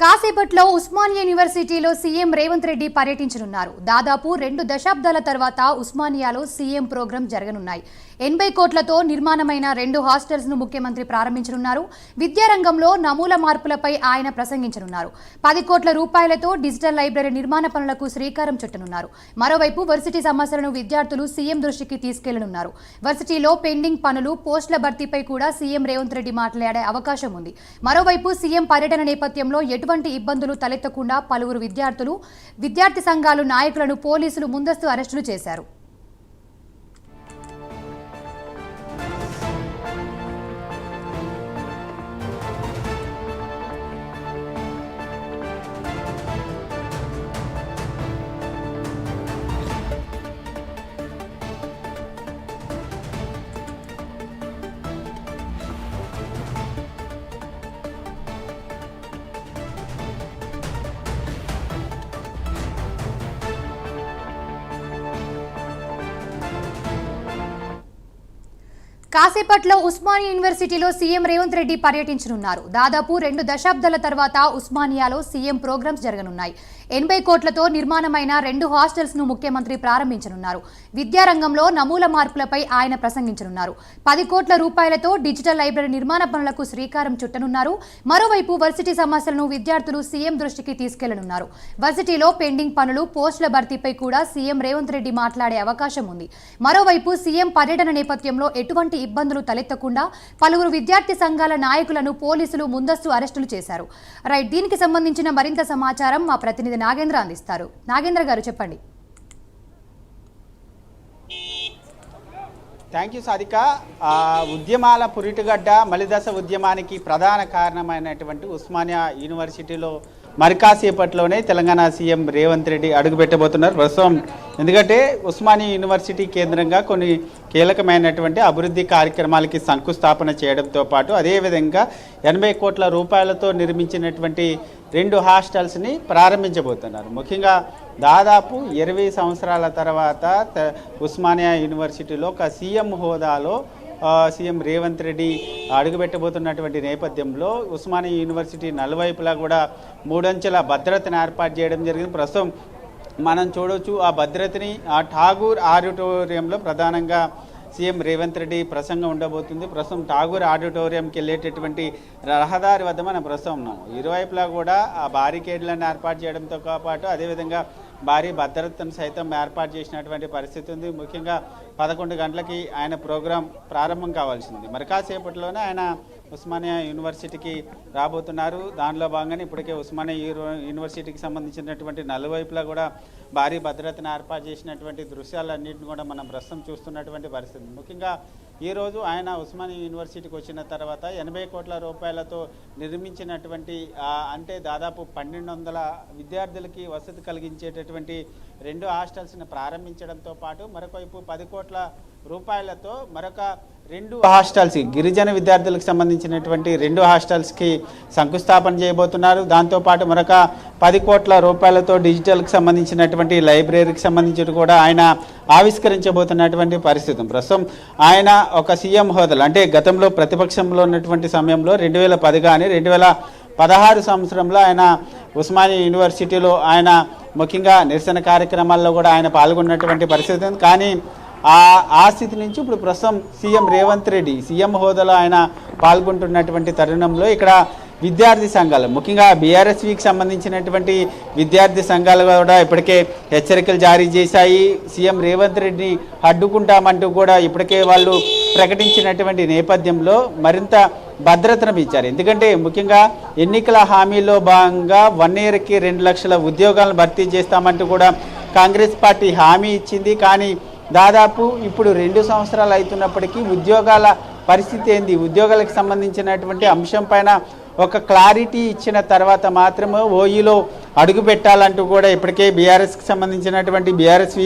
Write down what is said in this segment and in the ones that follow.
కాసేపట్లో ఉస్మానియా యూనివర్సిటీలో సీఎం రేవంత్ రెడ్డి పర్యటించనున్నారు. దాదాపు రెండు దశాబ్దాల తర్వాత ఉస్మానియాలో సీఎం ప్రోగ్రాం జరగనున్నాయి. ఎనభై కోట్లతో నిర్మాణమైన రెండు హాస్టల్స్ను ముఖ్యమంత్రి ప్రారంభించనున్నారు. విద్యారంగంలో నమూల మార్పులపై ఆయన ప్రసంగించనున్నారు. పది కోట్ల రూపాయలతో డిజిటల్ లైబ్రరీ నిర్మాణ పనులకు శ్రీకారం చుట్టనున్నారు. మరోవైపు వర్సిటీ సమస్యలను విద్యార్థులు సీఎం దృష్టికి తీసుకెళ్ళనున్నారు. వర్సిటీలో పెండింగ్ పనులు పోస్టుల భర్తీపై కూడా సీఎం రేవంత్ రెడ్డి మాట్లాడే అవకాశం ఉంది. మరోవైపు సీఎం పర్యటన నేపథ్యంలో ఎటు ఎటువంటి ఇబ్బందులు తలెత్తకుండా పలువురు విద్యార్థులు విద్యార్థి సంఘాలు నాయకులను పోలీసులు ముందస్తు అరెస్టులు చేశారు. కాసేపట్లో ఉస్మానియా యూనివర్సిటీలో సీఎం రేవంత్ రెడ్డి పర్యటించనున్నారు. దాదాపు రెండు దశాబ్దాల తర్వాత ఉస్మానియాలో సీఎం ప్రోగ్రామ్స్ జరగనున్నాయి. ఎనభై కోట్లతో నిర్మాణమైన రెండు హాస్టల్స్ను ముఖ్యమంత్రి ప్రారంభించనున్నారు. విద్యారంగంలో నమూల మార్పులపై ఆయన ప్రసంగించనున్నారు. పది కోట్ల రూపాయలతో డిజిటల్ లైబ్రరీ నిర్మాణ పనులకు శ్రీకారం చుట్టనున్నారు. మరోవైపు వర్సిటీ సమస్యలను విద్యార్థులు సీఎం దృష్టికి తీసుకెళ్ళనున్నారు. వర్సిటీలో పెండింగ్ పనులు పోస్టుల భర్తీపై కూడా సీఎం రేవంత్ రెడ్డి మాట్లాడే అవకాశం ఉంది. మరోవైపు సీఎం పర్యటన నేపథ్యంలో ఎటువంటి ఇబ్బందులు తలెత్తకుండా పలువురు విద్యార్థి సంఘాల నాయకులను పోలీసులు ముందస్తు అరెస్టులు చేశారు. రైట్ దీనికి సంబంధించిన మరింత సమాచారం మా ప్రతినిధి నాగేంద్ర అందిస్తారు. నాగేంద్ర గారు చెప్పండి. Thank you Sadhika. ఆ, ఉద్యమాల పురిటిగడ్డ మలిదశ ఉద్యమానికి ప్రధాన కారణమైనటువంటి ఉస్మానియా యూనివర్సిటీలో మరికాసేపట్లోనే తెలంగాణ సీఎం రేవంత్ రెడ్డి అడుగుపెట్టబోతున్నారు. ప్రస్తుతం ఎందుకంటే ఉస్మానియా యూనివర్సిటీ కేంద్రంగా కొన్ని కీలకమైనటువంటి అభివృద్ధి కార్యక్రమాలకి శంకుస్థాపన చేయడంతో పాటు అదేవిధంగా ఎనభై కోట్ల రూపాయలతో నిర్మించినటువంటి రెండు హాస్టల్స్ని ప్రారంభించబోతున్నారు. ముఖ్యంగా దాదాపు ఇరవై సంవత్సరాల తర్వాత త- ఉస్మానియా యూనివర్సిటీలో ఒక సీఎం హోదాలో సీఎం రేవంత్ రెడ్డి అడుగుపెట్టబోతున్నటువంటి నేపథ్యంలో ఉస్మానియా యూనివర్సిటీ నలువైపులా కూడా మూడంచెల భద్రతను ఏర్పాటు చేయడం జరిగింది. ప్రస్తుతం మనం చూడవచ్చు ఆ భద్రతని ఆ ఠాగూర్ ఆడిటోరియంలో ప్రధానంగా సీఎం రేవంత్ రెడ్డి ప్రసంగం ఉండబోతుంది. ప్రస్తుతం ఠాగూర్ ఆడిటోరియంకి వెళ్ళేటటువంటి రహదారి వద్ద మనం ప్రస్తుతం ఉన్నాము. ఇరువైపులా కూడా ఆ బారికేడ్లను ఏర్పాటు చేయడంతో పాటు అదేవిధంగా భారీ భద్రతను సైతం ఏర్పాటు చేసినటువంటి పరిస్థితి ఉంది. ముఖ్యంగా పదకొండు గంటలకి ఆయన ప్రోగ్రాం ప్రారంభం కావాల్సింది. మరి కాసేపట్లోనే ఆయన ఉస్మానియా యూనివర్సిటీకి రాబోతున్నారు. దానిలో భాగంగానే ఇప్పటికే ఉస్మానియా యూనివర్సిటీకి సంబంధించినటువంటి నలువైపులా కూడా భారీ భద్రతను ఏర్పాటు చేసినటువంటి దృశ్యాలన్నింటిని కూడా మనం ప్రస్తుతం చూస్తున్నటువంటి పరిస్థితి. ముఖ్యంగా ఈరోజు ఆయన ఉస్మానియా యూనివర్సిటీకి వచ్చిన తర్వాత ఎనభై కోట్ల రూపాయలతో నిర్మించినటువంటి అంటే దాదాపు పన్నెండు వందల విద్యార్థులకి వసతి కలిగించేటటువంటి రెండు హాస్టల్స్ని ప్రారంభించడంతో పాటు మరొకవైపు పది కోట్ల రూపాయలతో మరొక రెండు హాస్టల్స్కి గిరిజన విద్యార్థులకు సంబంధించినటువంటి రెండు హాస్టల్స్కి శంకుస్థాపన చేయబోతున్నారు. దాంతోపాటు మరొక పది కోట్ల రూపాయలతో డిజిటల్కి సంబంధించినటువంటి లైబ్రరీకి సంబంధించి కూడా ఆయన ఆవిష్కరించబోతున్నటువంటి పరిస్థితి. ప్రస్తుతం ఆయన ఒక సీఎం హోదాలు అంటే గతంలో ప్రతిపక్షంలో ఉన్నటువంటి సమయంలో రెండు వేల పది కానీ రెండు వేల పదహారు సంవత్సరంలో ఆయన ఉస్మానియా యూనివర్సిటీలో ఆయన ముఖ్యంగా నిరసన కార్యక్రమాల్లో కూడా ఆయన పాల్గొన్నటువంటి పరిస్థితి ఉంది. కానీ ఆ ఆ స్థితి నుంచి ఇప్పుడు ప్రస్తుతం సీఎం రేవంత్ రెడ్డి సీఎం హోదాలో ఆయన పాల్గొంటున్నటువంటి తరుణంలో ఇక్కడ విద్యార్థి సంఘాలు ముఖ్యంగా బీఆర్ఎస్వికి సంబంధించినటువంటి విద్యార్థి సంఘాలు కూడా ఇప్పటికే హెచ్చరికలు జారీ చేశాయి. సీఎం రేవంత్ రెడ్డిని అడ్డుకుంటామంటూ కూడా ఇప్పటికే వాళ్ళు ప్రకటించినటువంటి నేపథ్యంలో మరింత భద్రతను ఇచ్చారు ఎందుకంటే ముఖ్యంగా ఎన్నికల హామీలో భాగంగా వన్ ఇయర్కి రెండు లక్షల ఉద్యోగాలను భర్తీ చేస్తామంటూ కూడా కాంగ్రెస్ పార్టీ హామీ ఇచ్చింది. కానీ దాదాపు ఇప్పుడు రెండు సంవత్సరాలు అవుతున్నప్పటికీ ఉద్యోగాల పరిస్థితి ఏంది? ఉద్యోగాలకు సంబంధించినటువంటి అంశం పైన ఒక క్లారిటీ ఇచ్చిన తర్వాత మాత్రమే ఓఈలో అడుగు పెట్టాలంటూ కూడా ఇప్పటికే బీఆర్ఎస్కి సంబంధించినటువంటి బీఆర్ఎస్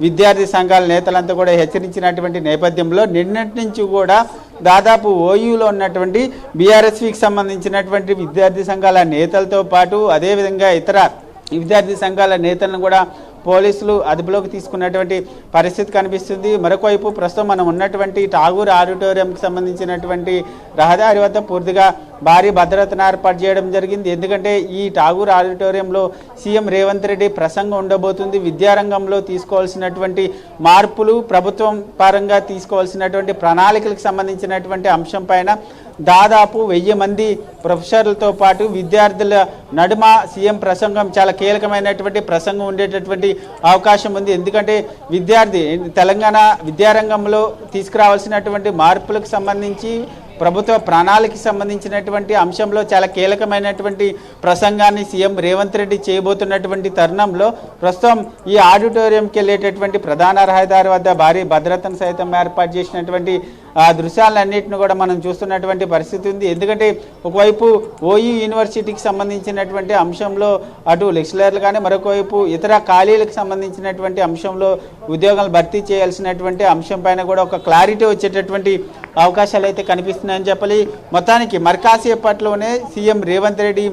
విద్యార్థి సంఘాల నేతలంతా కూడా హెచ్చరించినటువంటి నేపథ్యంలో నిన్నటి నుంచి కూడా దాదాపు ఓయూలో ఉన్నటువంటి బీఆర్ఎస్వికి సంబంధించినటువంటి విద్యార్థి సంఘాల నేతలతో పాటు అదేవిధంగా ఇతర విద్యార్థి సంఘాల నేతలను కూడా పోలీసులు అదుపులోకి తీసుకున్నటువంటి పరిస్థితి కనిపిస్తుంది. మరొకవైపు ప్రస్తుతం మనం ఉన్నటువంటి ఠాగూర్ ఆడిటోరియంకి సంబంధించినటువంటి రహదారి వద్ద పూర్తిగా భారీ భద్రతను ఏర్పాటు చేయడం జరిగింది. ఎందుకంటే ఈ ఠాగూర్ ఆడిటోరియంలో సీఎం రేవంత్ రెడ్డి ప్రసంగం ఉండబోతుంది. విద్యారంగంలో తీసుకోవాల్సినటువంటి మార్పులు ప్రభుత్వం పరంగా తీసుకోవాల్సినటువంటి ప్రణాళికలకు సంబంధించినటువంటి అంశం పైన దాదాపు వెయ్యి మంది ప్రొఫెసర్లతో పాటు విద్యార్థుల నడుమ సీఎం ప్రసంగం చాలా కీలకమైనటువంటి ప్రసంగం ఉండేటటువంటి అవకాశం ఉంది. ఎందుకంటే విద్యార్థి తెలంగాణ విద్యారంగంలో తీసుకురావాల్సినటువంటి మార్పులకు సంబంధించి ప్రభుత్వ ప్రణాళికకి సంబంధించినటువంటి అంశంలో చాలా కీలకమైనటువంటి ప్రసంగాన్ని సీఎం రేవంత్ రెడ్డి చేయబోతున్నటువంటి తరుణంలో ప్రస్తుతం ఈ ఆడిటోరియంకి వెళ్ళేటటువంటి ప్రధాన రహదారి వద్ద భారీ భద్రతను సైతం ఏర్పాటు చేసినటువంటి ఆ దృశ్యాలన్నింటిని కూడా మనం చూస్తున్నటువంటి పరిస్థితి ఉంది. ఎందుకంటే ఒకవైపు ఓయూ యూనివర్సిటీకి సంబంధించినటువంటి అంశంలో అటు లెక్చరర్లు కానీ మరొకవైపు ఇతర ఖాళీలకు సంబంధించినటువంటి అంశంలో ఉద్యోగాలు భర్తీ చేయాల్సినటువంటి అంశం పైన కూడా ఒక క్లారిటీ వచ్చేటటువంటి అవకాశాలు అయితే కనిపిస్తున్నాయని చెప్పాలి. మొత్తానికి మర్కాసేపట్లోనే సీఎం రేవంత్ రెడ్డి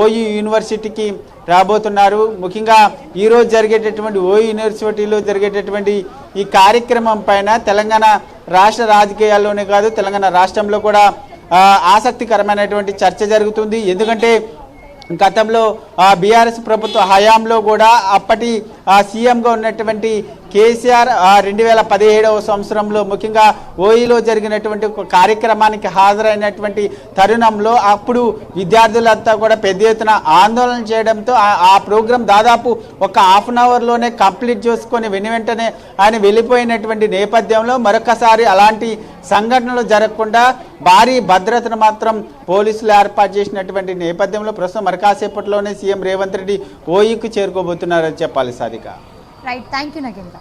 ఓయూ యూనివర్సిటీకి రాబోతున్నారు. ముఖ్యంగా ఈరోజు జరిగేటటువంటి ఓయూ యూనివర్సిటీలో జరిగేటటువంటి ఈ కార్యక్రమం పైన తెలంగాణ రాష్ట్ర రాజకీయాల్లోనే కాదు తెలంగాణ రాష్ట్రంలో కూడా ఆసక్తికరమైనటువంటి చర్చ జరుగుతుంది. ఎందుకంటే గతంలో బీఆర్ఎస్ ప్రభుత్వ హయాంలో కూడా అప్పటి సీఎంగా ఉన్నటువంటి కేసీఆర్ రెండు వేల పదిహేడవ సంవత్సరంలో ముఖ్యంగా ఓయిలో జరిగినటువంటి ఒక కార్యక్రమానికి హాజరైనటువంటి తరుణంలో అప్పుడు విద్యార్థులంతా కూడా పెద్ద ఎత్తున ఆందోళన చేయడంతో ఆ- ఆ ప్రోగ్రాం దాదాపు ఒక హాఫ్ అన్ అవర్లోనే కంప్లీట్ చేసుకొని వెను వెంటనే ఆయన వెళ్ళిపోయినటువంటి నేపథ్యంలో మరొకసారి అలాంటి సంఘటనలు జరగకుండా భారీ భద్రతను మాత్రం పోలీసులు ఏర్పాటు చేసినటువంటి నేపథ్యంలో ప్రస్తుతం మరికాసేపట్లోనే సీఎం రేవంత్ రెడ్డి ఓయూకు చేరుకోబోతున్నారని చెప్పాలి sir. Sadhika right thank you Nagendra